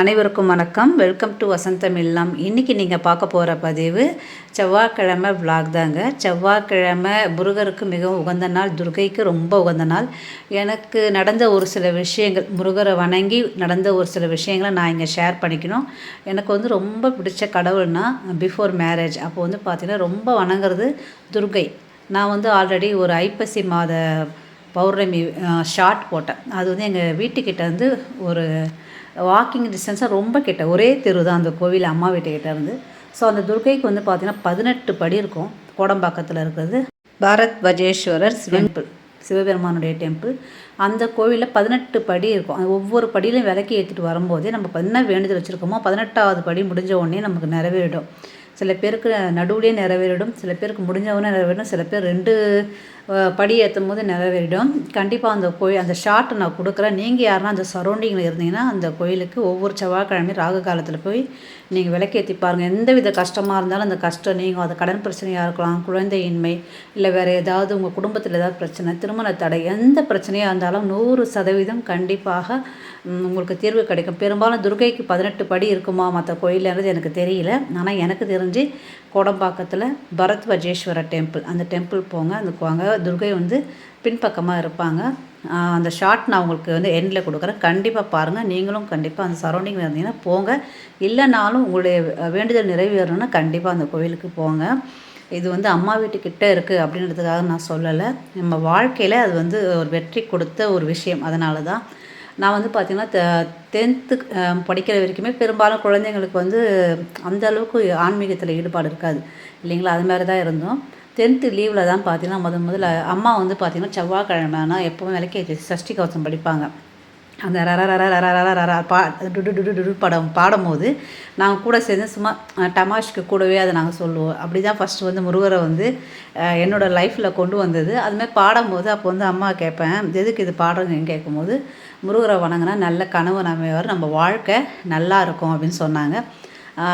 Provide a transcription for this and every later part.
அனைவருக்கும் வணக்கம். Welcome to வசந்தம் இல்லம் இன்றைக்கி நீங்கள் பார்க்க போகிற பதிவு செவ்வாய்க்கிழமை விளாக் தாங்க. செவ்வாய்க்கிழமை முருகருக்கு மிகவும் உகந்த நாள் துர்கைக்கு ரொம்ப உகந்த நாள். எனக்கு நடந்த ஒரு சில விஷயங்கள் முருகரை வணங்கி நடந்த ஒரு சில விஷயங்களை நான் இங்கே ஷேர் பண்ணிக்கணும். எனக்கு வந்து ரொம்ப பிடிச்ச கடவுள்னா பிஃபோர் மேரேஜ் அப்போ வந்து பார்த்திங்கன்னா ரொம்ப வணங்குறது துர்கை. நான் வந்து ஆல்ரெடி ஒரு ஐப்பசி மாத பௌர்ணமி ஷார்ட் போட்டேன். அது வந்து எங்கள் வீட்டுக்கிட்ட வந்து ஒரு வாக்கிங் டிஸ்டன்ஸாக ரொம்ப கிட்ட. ஒரே தெரு தான் அந்த கோவில் அம்மா வீட்டுக்கிட்ட இருந்து. ஸோ அந்த துர்கைக்கு வந்து பார்த்திங்கன்னா பதினெட்டு படி இருக்கும். கோடம்பாக்கத்தில் இருக்கிறது. பாரத் வஜேஸ்வரர் டெம்பிள் சிவபெருமானுடைய டெம்பிள் அந்த கோவிலில் பதினெட்டு படி இருக்கும். ஒவ்வொரு படியிலையும் விளக்கி ஏற்றிட்டு வரும்போதே நம்ம என்ன வேண்டுதல் வச்சுருக்கோமோ பதினெட்டாவது படி முடிஞ்ச உடனே நமக்கு நிறைவேறிடும். சில பேருக்கு நடுவுலேயே நிறைவேறிடும். சில பேருக்கு முடிஞ்சவொடனே நிறைவேறிடும். சில பேர் ரெண்டு படி ஏற்றும் போது நிறைவேறிடும். கண்டிப்பாக அந்த கோயில் அந்த ஷார்ட்டை நான் கொடுக்குறேன். நீங்கள் யாருன்னா அந்த சரௌண்டிங்கில் இருந்தீங்கன்னா அந்த கோயிலுக்கு ஒவ்வொரு செவ்வாய்க்கிழமையும் ராகு காலத்தில் போய் நீங்கள் விளக்கேற்றி பாருங்கள் எந்த வித கஷ்டமாக இருந்தாலும் அந்த கஷ்டம் நீங்கள் அது கடன் பிரச்சனையாக இருக்கலாம் குழந்தையின்மை இல்லை வேறு ஏதாவது உங்கள் குடும்பத்தில் ஏதாவது பிரச்சனை திருமண தடை எந்த பிரச்சனையாக இருந்தாலும் நூறு சதவீதம் கண்டிப்பாக உங்களுக்கு தீர்வு கிடைக்கும். பெரும்பாலும் துர்கைக்கு பதினெட்டு படி இருக்குமா மற்ற கோயிலுங்கிறது எனக்கு தெரியல. ஆனால் எனக்கு தெரிஞ்சு கோடம்பாக்கத்தில் பரத் வஜேஸ்வரர் டெம்பிள் அந்த டெம்பிள் போங்க அந்த வாங்க துர்கை வந்து பின்பக்கமாக இருப்பாங்க. அந்த ஷார்ட் நான் உங்களுக்கு வந்து எண்டில் கொடுக்குறேன். கண்டிப்பாக பாருங்கள் நீங்களும் கண்டிப்பாக அந்த சரௌண்டிங்கில் இருந்தீங்கன்னா போங்க. இல்லைனாலும் உங்களுடைய வேண்டுதல் நிறைவேறணும்னா கண்டிப்பாக அந்த கோவிலுக்கு போங்க. இது வந்து அம்மா வீட்டுக்கிட்ட இருக்குது அப்படின்றதுக்காக நான் சொல்லலை. நம்ம வாழ்க்கையில் அது வந்து ஒரு வெற்றி கொடுத்த ஒரு விஷயம். அதனால தான் நான் வந்து பார்த்திங்கன்னா டென்த்து படிக்கிற வரைக்குமே பெரும்பாலும் குழந்தைங்களுக்கு வந்து அந்த அளவுக்கு ஆன்மீகத்தில் ஈடுபாடு இருக்காது. இல்லைங்களா? அது மாதிரி தான் இருந்தோம். டென்த்து லீவில் தான் பார்த்தீங்கன்னா முத முதல்ல அம்மா வந்து பார்த்திங்கன்னா ஆனால் எப்போவும் விளக்கேற்றி சஷ்டி கவசம் படிப்பாங்க. அந்த ரர பா டுடு டுடு டுடு படம் பாடும்போது நாங்கள் கூட சேர்ந்து சும்மா டமாஷ்க்கு கூடவே அதை நாங்கள் சொல்லுவோம். அப்படி தான் ஃபஸ்ட்டு வந்து முருகரை வந்து என்னோடய லைஃப்பில் கொண்டு வந்தது. அதுமாதிரி பாடும்போது அப்போ வந்து அம்மா கேட்பேன் எதுக்கு இது பாடுறதுன்னு கேட்கும்போது முருகரை வணங்கினா நல்ல கனவு அமைவார் நம்ம வாழ்க்கை நல்லா இருக்கும் அப்படின்னு சொன்னாங்க.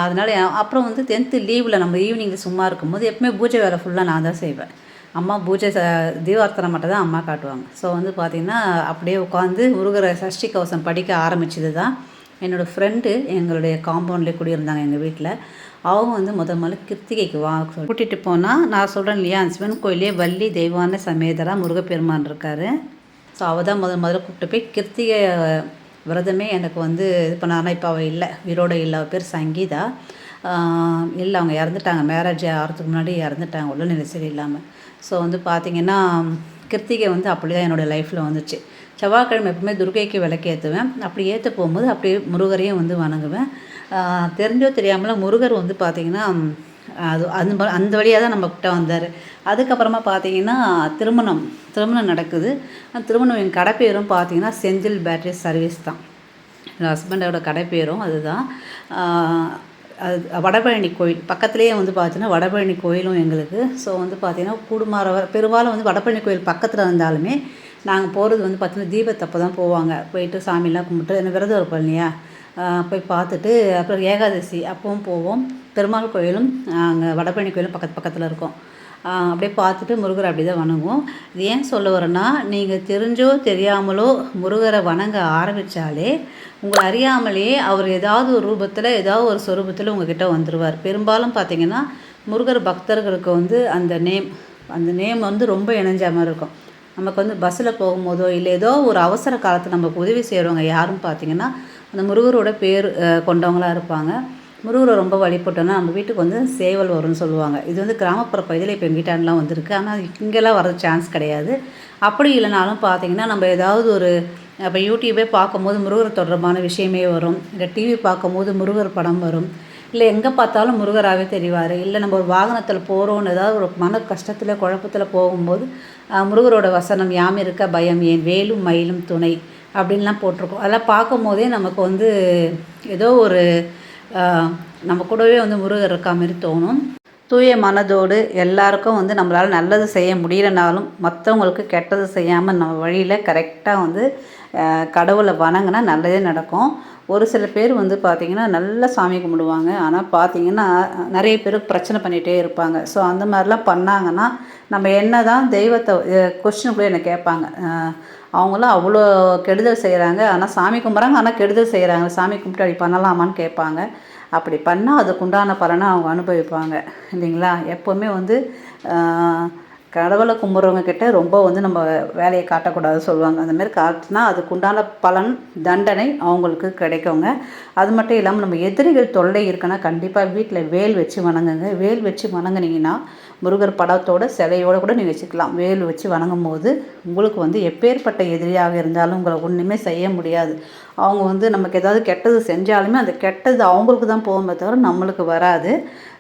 அதனால் அப்புறம் வந்து டென்த்து லீவில் நம்ம ஈவினிங்கில் சும்மா இருக்கும்போது எப்பவுமே பூஜை வேலை ஃபுல்லாக நான் தான் செய்வேன். அம்மா பூஜை ச தீபார்த்தனை மட்டும் தான் அம்மா காட்டுவாங்க. ஸோ வந்து பார்த்திங்கன்னா அப்படியே உட்காந்து முருகரை சஷ்டி கவசம் படிக்க ஆரம்பிச்சது தான். என்னோடய ஃப்ரெண்டு எங்களுடைய காம்பவுண்ட்லேயே குடியிருந்தாங்க எங்கள் வீட்டில் அவங்க வந்து முத முதல்ல கிருத்திகைக்கு வா கூட்டிகிட்டு போனால் நான் சொல்கிறேன் இல்லையா சிவன் கோயிலே வள்ளி தெய்வான சமேதரா முருகப்பெருமான் இருக்கார். ஸோ அவள் தான் முதல் முதல்ல கூப்பிட்டு போய் கிருத்திகை விரதமே எனக்கு வந்து இது பண்ணாருன்னா இப்போ அவள் இல்லை. வீரோட இல்லை. அவள் பேர் சங்கீதா. இல்லை அவங்க இறந்துட்டாங்க. மேரேஜ் ஆகிறதுக்கு முன்னாடி இறந்துட்டாங்க. உடல்நிலை சரியில்லாமல் ஸோ வந்து பார்த்திங்கன்னா கிருத்திகை வந்து அப்படி தான் என்னோடய லைஃப்பில் வந்துச்சு. செவ்வாய்க்கிழமை எப்பவுமே துர்கைக்கு விளக்கேற்றுவேன் அப்படி ஏற்ற போகும்போது அப்படியே முருகரையும் வந்து வணங்குவேன். தெரிஞ்சோ தெரியாமல் முருகர் வந்து பார்த்திங்கன்னா அது அந்த அந்த வழியாக தான் நம்ம கிட்ட வந்தார். அதுக்கப்புறமா பார்த்தீங்கன்னா திருமணம் திருமணம் நடக்குது. அந்த திருமணம் என் கடை பேரும் பார்த்தீங்கன்னா செந்தில் பேட்டரி சர்வீஸ் தான். என் ஹஸ்பண்டோட கடை பேரும் அதுதான் அது வடபழனி கோயில் பக்கத்துலேயே வந்து பார்த்தீங்கன்னா வடபழனி கோயிலும் எங்களுக்கு. ஸோ வந்து பார்த்தீங்கன்னா கூடுமாறவர் பெரும்பாலும் வந்து வடபழனி கோயில் பக்கத்தில் இருந்தாலுமே நாங்கள் போகிறது வந்து பார்த்தீங்கன்னா தீபத்தப்போ தான் போவாங்க. போயிட்டு சாமிலாம் கும்பிட்டு என்ன விரதம் இருப்போம் இல்லையா? போய் பார்த்துட்டு அப்புறம் ஏகாதசி அப்பவும் போவோம். பெருமாள் கோயிலும் அங்கே வடபழனி கோயிலும் பக்கத்து பக்கத்தில் இருக்கும். அப்படியே பார்த்துட்டு முருகரை அப்படி தான் வணங்குவோம். இது ஏன் சொல்ல வரேன்னா நீங்கள் தெரிஞ்சோ தெரியாமலோ முருகரை வணங்க ஆரம்பித்தாலே உங்களை அறியாமலே அவர் ஏதாவது ஒரு ரூபத்தில் ஏதாவது ஒரு சொரூபத்தில் உங்ககிட்ட வந்துடுவார் பெரும்பாலும் பார்த்தீங்கன்னா முருகர் பக்தர்களுக்கு வந்து அந்த நேம் அந்த நேம் வந்து ரொம்ப இணைஞ்ச மாதிரி இருக்கும். நமக்கு வந்து பஸ்ஸில் போகும்போதோ இல்லை ஏதோ ஒரு அவசர காலத்தில் நமக்கு உதவி செய்கிறவங்க யாருன்னு பார்த்தீங்கன்னா அந்த முருகரோட பேர் கொண்டவங்களாக இருப்பாங்க. முருகரை ரொம்ப வழிபட்டோன்னா நம்ம வீட்டுக்கு வந்து சேவல் வரும்னு சொல்லுவாங்க. இது வந்து கிராமப்புற பகுதியில் இப்போ எங்கள் வந்திருக்கு. ஆனால் இங்கெல்லாம் வர சான்ஸ் கிடையாது. அப்படி இல்லைனாலும் பார்த்தீங்கன்னா நம்ம ஏதாவது ஒரு இப்போ யூடியூபே பார்க்கும்போது முருகர் தொடர்பான விஷயமே வரும். இல்லை டிவி பார்க்கும்போது முருகர் படம் வரும். இல்லை எங்கே பார்த்தாலும் முருகராகவே தெரிவார். இல்லை நம்ம ஒரு வாகனத்தில் போகிறோன்னு ஏதாவது ஒரு மன கஷ்டத்தில் குழப்பத்தில் போகும்போது முருகரோட வசனம் யாம் இருக்க பயம் ஏன்? வேலும் மயிலும் துணை அப்படின்லாம் போட்டிருக்கோம். அதெல்லாம் பார்க்கும் போதே நமக்கு வந்து ஏதோ ஒரு நம்ம கூடவே வந்து முருகர் இருக்கா மாதிரி தோணும். தூய மனதோடு எல்லாருக்கும் வந்து நம்மளால் நல்லது செய்ய முடியலனாலும் மற்றவங்களுக்கு கெட்டது செய்யாமல் நம்ம வழியில் கரெக்டாக வந்து கடவுளை வணங்கினா நல்லதே நடக்கும். ஒரு சில பேர் வந்து பார்த்திங்கன்னா நல்லா சாமி கும்பிடுவாங்க. ஆனால் பார்த்திங்கன்னா நிறைய பேர் பிரச்சனை பண்ணிகிட்டே இருப்பாங்க. ஸோ அந்த மாதிரிலாம் பண்ணாங்கன்னா நம்ம என்ன தான் தெய்வத்தை கொஸ்டின் கூட என்னை கேட்பாங்க. அவங்களாம் அவ்வளோ கெடுதல் செய்கிறாங்க ஆனால் சாமி கும்பிட்றாங்க ஆனால் கெடுதல் செய்கிறாங்க சாமி கும்பிட்டு அப்படி பண்ணலாமான்னு கேட்பாங்க. அப்படி பண்ணால் அதுக்குண்டான பலனை அவங்க அனுபவிப்பாங்க. இல்லைங்களா? எப்போவுமே வந்து கடவுளை கும்பிட்றவங்க கிட்ட ரொம்ப வந்து நம்ம வேலையை காட்டக்கூடாது சொல்லுவாங்க. அந்தமாரி காட்டினா அதுக்குண்டான பலன் தண்டனை அவங்களுக்கு கிடைக்குங்க. அது மட்டும் இல்லாமல் நம்ம எதிரிகள் தொல்லை இருக்குன்னா கண்டிப்பாக வீட்டில் வேல் வச்சு வணங்குங்க. வேல் வச்சு வணங்குனீங்கன்னா முருகர் படத்தோட சிலையோடு கூட நீங்கள் வச்சுக்கலாம். வேல் வச்சு வணங்கும் போது உங்களுக்கு வந்து எப்பேற்பட்ட எதிரியாக இருந்தாலும் உங்களை ஒன்றுமே செய்ய முடியாது. அவங்க வந்து நமக்கு ஏதாவது கெட்டது செஞ்சாலுமே அந்த கெட்டது அவங்களுக்கு தான் போகுமே தவிர நம்மளுக்கு வராது.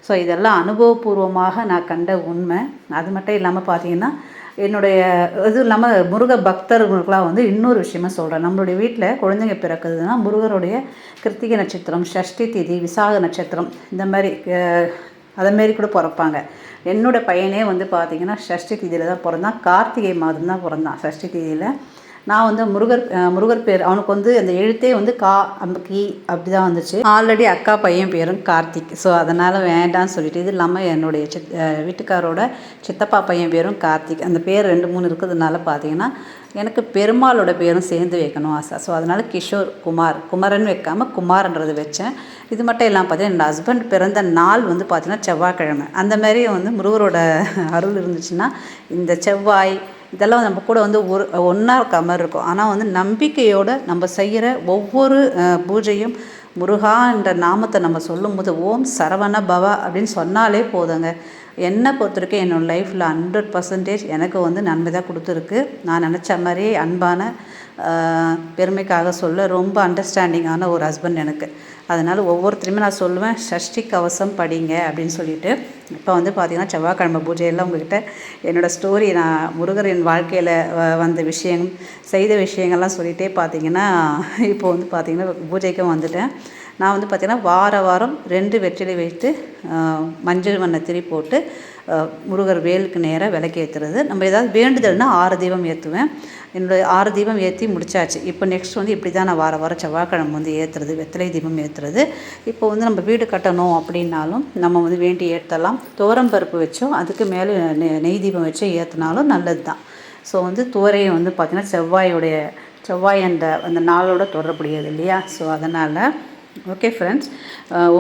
ஸோ இதெல்லாம் அனுபவபூர்வமாக நான் கண்ட உண்மை. அது மட்டும் இல்லாமல் பார்த்தீங்கன்னா என்னுடைய இது இல்லாமல் முருக பக்தர்களுக்கெலாம் வந்து இன்னொரு விஷயமா சொல்கிறேன் நம்மளுடைய வீட்டில் குழந்தைங்க பிறக்குதுன்னா முருகருடைய கிருத்திகை நட்சத்திரம் ஷஷ்டி திதி விசாக நட்சத்திரம் இந்த மாதிரி அஹ், அதை மாரி கூட பிறப்பாங்க. என்னோட பையனே வந்து பார்த்திங்கன்னா ஷஷ்டி திதியில் தான் பிறந்தான். கார்த்திகை மாதம் தான் பிறந்தான். ஷஷ்டி திதியில் நான் வந்து முருகர் முருகர் பேர் அவனுக்கு வந்து அந்த எழுத்தே வந்து கா கி அப்படி தான் வந்துச்சு. ஆல்ரெடி அக்கா பையன் பேரும் கார்த்திக். ஸோ அதனால் வேண்டாம்னு சொல்லிட்டு இது இல்லாமல் என்னுடைய சித் வீட்டுக்காரோட சித்தப்பா பையன் பேரும் கார்த்திக். அந்த பேர் ரெண்டு மூணு இருக்கிறதுனால பார்த்தீங்கன்னா எனக்கு பெருமாளோட பேரும் சேர்ந்து வைக்கணும் ஆசை. ஸோ அதனால் கிஷோர் குமார் குமரன் வைக்காமல் குமார்ன்றது வச்சேன். இது மட்டும் இல்லாமல் பார்த்தீங்கன்னா என் ஹஸ்பண்ட் பிறந்த நாள் வந்து பார்த்திங்கன்னா செவ்வாய்க்கிழமை. அந்த மாதிரி வந்து முருகரோட அருள் இருந்துச்சுன்னா இந்த செவ்வாய் இதெல்லாம் நம்ம கூட வந்து ஒரு ஒன்றா இருக்க மாதிரி இருக்கும். ஆனால் வந்து நம்பிக்கையோடு நம்ம செய்கிற ஒவ்வொரு அஹ், பூஜையும் முருகா என்ற நாமத்தை நம்ம சொல்லும்போது ஓம் சரவண பவா அப்படின்னு சொன்னாலே போதுங்க. என்னை பொறுத்த வரைக்கும் என்னோடய லைஃப்பில் ஹண்ட்ரட் பர்சன்டேஜ் எனக்கு வந்து நன்மை தான் கொடுத்துருக்கு. நான் நினச்ச மாதிரியே அன்பான பெருமைக்காக சொல்ல ரொம்ப அண்டர்ஸ்டாண்டிங்கான ஒரு ஹஸ்பண்ட் எனக்கு. அதனால் ஒவ்வொருத்தரையுமே நான் சொல்லுவேன் சஷ்டி கவசம் படிங்க அப்படின்னு சொல்லிட்டு. இப்போ வந்து பார்த்திங்கன்னா செவ்வாய்க்கிழமை பூஜையெல்லாம் உங்ககிட்ட என்னோடய ஸ்டோரி நான் முருகர் என் வாழ்க்கையில் வந்த விஷயம் செய்த விஷயங்கள்லாம் சொல்லிகிட்டே பார்த்தீங்கன்னா இப்போ வந்து பார்த்திங்கன்னா பூஜைக்கும் வந்துட்டேன். நான் வந்து பார்த்திங்கன்னா வார வாரம் ரெண்டு வெற்றிலை வைத்து மஞ்சள் வண்ண திரி போட்டு முருகர் வேலுக்கு நேராக விளக்கு ஏற்றுறது நம்ம ஏதாவது வேண்டுதல்னா ஆறு தீபம் ஏற்றுவேன் என்னுடைய ஆறு தீபம் ஏற்றி முடிச்சாச்சு. இப்போ நெக்ஸ்ட் வந்து இப்படி தான் நான் வார வாரம் செவ்வாய்க்கிழமை வந்து ஏற்றுறது வெத்தலை தீபம் ஏற்றுறது இப்போ வந்து நம்ம வீடு கட்டணும் அப்படின்னாலும் நம்ம வந்து வேண்டி ஏற்றலாம் தோரம் பருப்பு வச்சோம் அதுக்கு மேலே நெய் தீபம் வச்சு ஏற்றினாலும் நல்லது தான் ஸோ வந்து துவரையை வந்து பார்த்திங்கன்னா செவ்வாயுடைய செவ்வாய் அந்த அந்த நாளோட தொடர்புடையது இல்லையா? ஸோ அதனால் ஓகே ஃப்ரெண்ட்ஸ்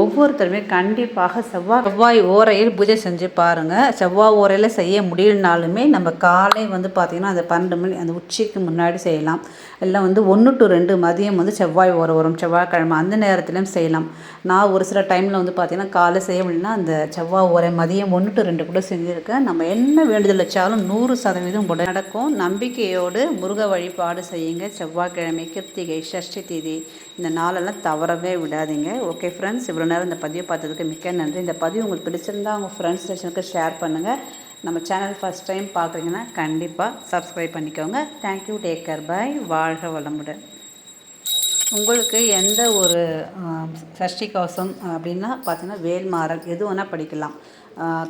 ஒவ்வொருத்தருமே கண்டிப்பாக செவ்வாய் செவ்வாய் ஓரையில் பூஜை செஞ்சு பாருங்கள் செவ்வாய் ஓரையில் செய்ய முடியலனாலுமே நம்ம காலை வந்து பார்த்திங்கன்னா அந்த பன்னெண்டு மணி அந்த உச்சிக்கு முன்னாடி செய்யலாம். இல்லை வந்து ஒன்று டு ரெண்டு மதியம் வந்து செவ்வாய் ஓரை வரும். செவ்வாய்க்கிழமை அந்த நேரத்துலையும் செய்யலாம். நான் ஒரு சில டைமில் வந்து பார்த்திங்கன்னா காலை செய்ய முடியலன்னா அந்த செவ்வாய் ஓரை மதியம் ஒன்று டு ரெண்டு கூட செஞ்சுருக்கேன். நம்ம என்ன வேண்டுதல் வச்சாலும் நூறு சதவீதம் கூட நடக்கும். நம்பிக்கையோடு முருக வழிபாடு செய்யுங்க. செவ்வாய்க்கிழமை கிருத்திகை சஷ்டி திதி இந்த நாளெல்லாம் தவறவே விடாதீங்க. ஓகே ஃப்ரெண்ட்ஸ் இவ்வளோ நேரம் இந்த பதிவை பார்த்ததுக்கு மிக்க நன்றி. இந்த பதிவு உங்களுக்கு பிடிச்சிருந்தா உங்கள் ஃப்ரெண்ட்ஸ் ரிலேஷனுக்கு ஷேர் பண்ணுங்கள் நம்ம சேனல் ஃபஸ்ட் டைம் பார்க்குறீங்கன்னா கண்டிப்பாக சப்ஸ்கிரைப் பண்ணிக்கோங்க. தேங்க்யூ டேக் கேர் பாய் வாழ்க வளமுடன். உங்களுக்கு எந்த ஒரு சஷ்டி கவசம் அப்படின்னா பார்த்தீங்கன்னா வேல்மாறல் எது வேணால் படிக்கலாம்.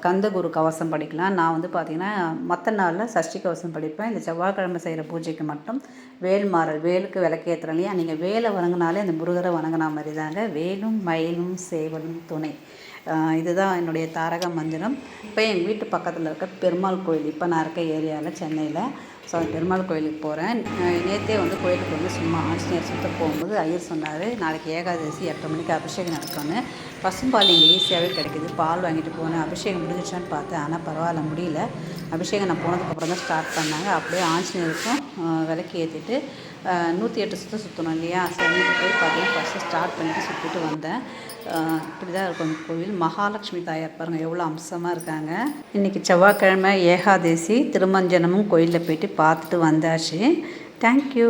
கந்தகுரு கவசம் படிக்கலாம். நான் வந்து பார்த்திங்கன்னா மற்ற நாளில் சஷ்டி கவசம் படிப்பேன். இந்த செவ்வாய்க்கிழமை செய்கிற பூஜைக்கு மட்டும் வேல்மாறல் வேலுக்கு விளக்கேற்றுறேன் இல்லையா? நீங்கள் வேலை வணங்கினாலே அந்த முருகரை வணங்கின மாதிரி தாங்க வேலும் மயிலும் சேவலும் துணை. இதுதான் என்னுடைய தாரக மந்திரம். இப்போ எங்கள் வீட்டு பக்கத்தில் இருக்க பெருமாள் கோயில். இப்போ நான் இருக்க ஏரியாவில் சென்னையில். ஸோ அந்த பெருமாள் கோயிலுக்கு போகிறேன் நேற்றே வந்து கோயிலுக்கு வந்து சும்மா ஆஞ்சநேயர் சுத்த போகும்போது ஐயர் சொன்னார் நாளைக்கு ஏகாதசி எட்டரை மணிக்கு அபிஷேகம் நடக்கும்னு. பசும்பால் இங்கே ஈஸியாகவே கிடைக்குது. பால் வாங்கிட்டு போனேன். அபிஷேகம் முடிஞ்சிச்சான்னு பார்த்தேன். ஆனால் பரவாயில்ல முடியல. அபிஷேகம் நான் போனதுக்கப்புறம் தான் ஸ்டார்ட் பண்ணாங்க. அப்படியே ஆஞ்சநேயருக்கும் விளக்கி ஏற்றிட்டு நூற்றி எட்டு சுற்று சுற்றணும் இல்லையா? சரிக்கு போய் பார்த்தீங்கன்னா ஃபஸ்ட்டு ஸ்டார்ட் பண்ணிட்டு சுற்றிட்டு வந்தேன். இப்படி தான் இருக்கும். அந்த கோவில் மகாலட்சுமி தாயார் பாருங்கள் எவ்வளோ அம்சமாக இருக்காங்க. இன்றைக்கி செவ்வாய்க்கிழமை ஏகாதசி திருமஞ்சனமும் கோயிலில் போயிட்டு பார்த்துட்டு வந்தாச்சு. தேங்க்யூ